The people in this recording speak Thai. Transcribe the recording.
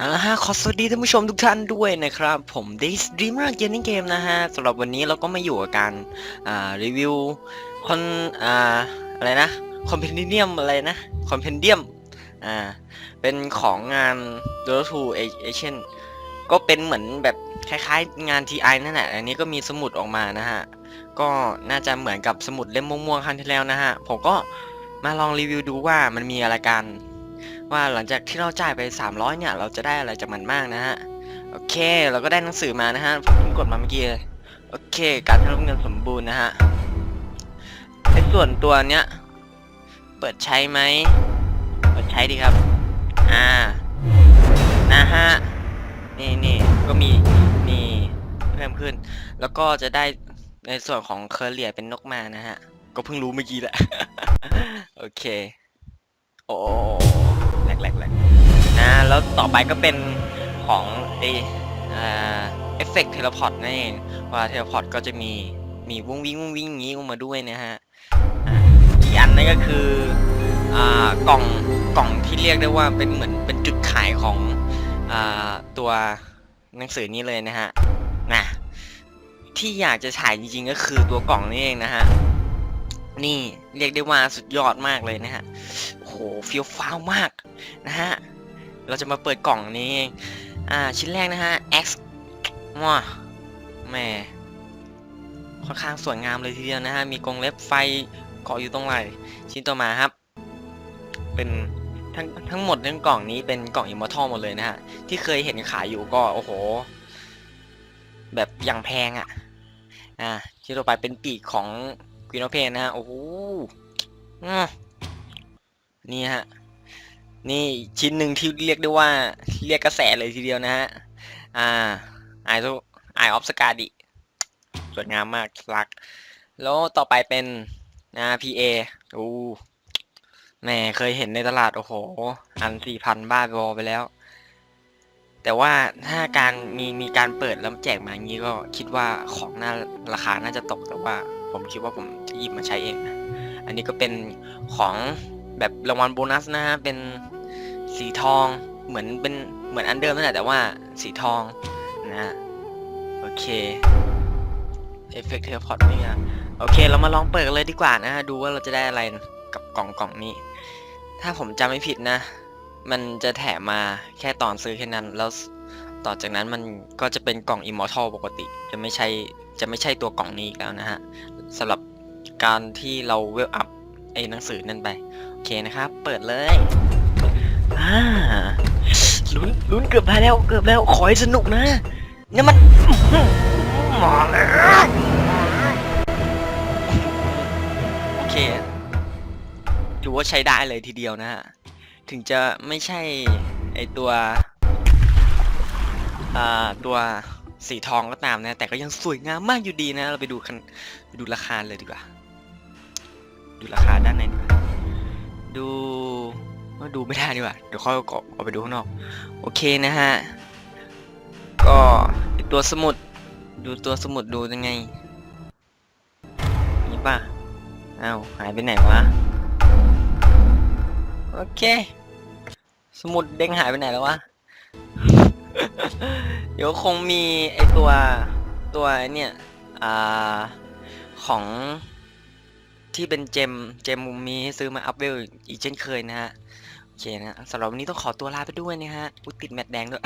เอาฮะขอสวัสดีท่านผู้ชมทุกท่านด้วยนะครับ ผม Days Dreamer Gaming Game นะฮะสำหรับวันนี้เราก็มาอยู่กับการอ่ารีวิวคอนอ่าอะไรนะคอมเพนเดียมอะไรนะคอมเพนเดียมอ่าเป็นของงาน Dota 2 Asian ก็เป็นเหมือนแบบคล้ายๆงาน TI นั่นแหละ อันนี้ก็มีสมุดออกมานะฮะ ก็น่าจะเหมือนกับสมุดเล่มม่วงๆครั้งที่แล้วนะฮะ ผมก็มาลองรีวิวดูว่ามันมีอะไรกัน ว่าหลังจากที่เราจ่ายไป 300 เนี่ย เราจะได้อะไรจากมันบ้างนะฮะ โอเค เราก็ได้หนังสือมานะฮะผมเพิ่งกดมาเมื่อกี้เลยโอเค การทำเงินสมบูรณ์นะฮะในส่วนตัวเนี้ย เปิดใช้ไหม เปิดใช้ดีครับ อ่า นะฮะ นี่นี่ก็มีนี่เพิ่มขึ้น แล้วก็จะได้ในส่วนของเคอร์เรียเป็นนกมานะฮะ ก็เพิ่งรู้เมื่อกี้แหละ โอเค โอ้ แหลกแหลกนะแล้วต่อไปก็เป็นของเออเอฟเฟกต์เทเลพอร์ตนั่นเองว่าเทเลพอร์ตก็จะมีมีวุ้งวิ่งวุ้งวิ่งอย่างนี้ออกมาด้วยนะฮะอีกอันนั่นก็คืออ่ากล่องกล่องที่เรียกได้ว่าเป็นเหมือนเป็นจุดขายของอ่าตัวหนังสือนี้เลยนะฮะนะที่อยากจะฉายจริงๆก็คือตัวกล่องนี่เองนะฮะนี่เรียกได้ว่าสุดยอดมากเลยนะฮะ เฟี้ยวฟ้าวมากนะฮะ เราจะมาเปิดกล่องนี้เองอ่า ชิ้นแรกนะฮะ X ว้าแหม่ค่อนข้างสวยงามเลยทีเดียวนะฮะ มีกรงเล็บไฟเกาะอยู่ตรงไหล่ชิ้นต่อมาครับ เป็นทั้งทั้งหมดทั้งกล่องนี้เป็นกล่องอิมมอร์ทัลหมดเลยนะฮะ ที่เคยเห็นขายอยู่ก็โอ้โห แบบอย่างแพงอะ่ะ อ่าชิ้นต่อไปเป็นปีกของก e น n เพนนะฮะ โอ้โหอืม นี่ฮะ นี่ชิ้นหนึ่งที่เรียกได้ว่าเรียกกระแสเลยทีเดียวนะฮะ อ่าไอทูไอออฟสกาดิสวยงามมากรัก แล้วต่อไปเป็นนะ PA อู้แหม่เคยเห็นในตลาด โอ้โห อันสี่พันบ้าบอไปแล้ว แต่ว่าถ้าการมีมีการเปิดแล้วแจกมาอย่างนี้ก็คิดว่าของน่าราคาน่าจะตกแต่ว่า ผมคิดว่าผมจะหยิบมาใช้เอง อันนี้ก็เป็นของ แบบรางวัลโบนัสนะฮะเป็นสีทองเหมือนเป็นเหมือนอันเดิมนั่นแหละแต่ว่าสีทองนะฮะโอเคเอฟเฟกต์เทเลพอร์ตนี่นะโอเค เรามาลองเปิดกันเลยดีกว่านะฮะดูว่าเราจะได้อะไรกับกล่องกล่องนี้ ถ้าผมจำไม่ผิดนะ มันจะแถมมาแค่ตอนซื้อแค่นั้นแล้วต่อจากนั้นมันก็จะเป็นกล่อง Immortal ปกติ จะไม่ใช่จะไม่ใช่ตัวกล่องนี้อีกแล้วนะฮะสำหรับการที่เราเวลอัพไอ้หนังสือนั่นไป เคนะครับ เปิดเลยอ่าลุ้นลุ้นเกือบได้แล้วเกือบแล้วขอให้สนุกนะเนี่ยมันอื้อหือมาแล้วโอเคถือว่าใช้ได้เลยทีเดียวนะฮะถึงจะไม่ใช่ไอตัวอ่าตัวสีทองก็ตามนะ แต่ก็ยังสวยงามมากอยู่ดีนะ เราไปดูกันไปดูราคาเลยดีกว่า ดูราคาด้านในดีกว่า ดูว่าดูไม่ได้ดีกว่าเดี๋ยวค่อยเอาเอาไปดูข้างนอก โอเคนะฮะ ก็ไอตัวสมุด ดูตัวสมุดดูยังไง นี่ป่ะอ้าวหายไปไหนวะ โอเค สมุดเด้งหายไปไหนแล้ววะ เดี๋ยวคงมีไอตัวตัวเนี่ย อ่า ของ ที่เป็นเจมเจมมุมมีให้ซื้อมาอัพเวลอีกเช่นเคยนะฮะ โอเคนะสำหรับวันนี้ต้องขอตัวลาไปด้วยนะฮะอุติดแมตแดงด้วย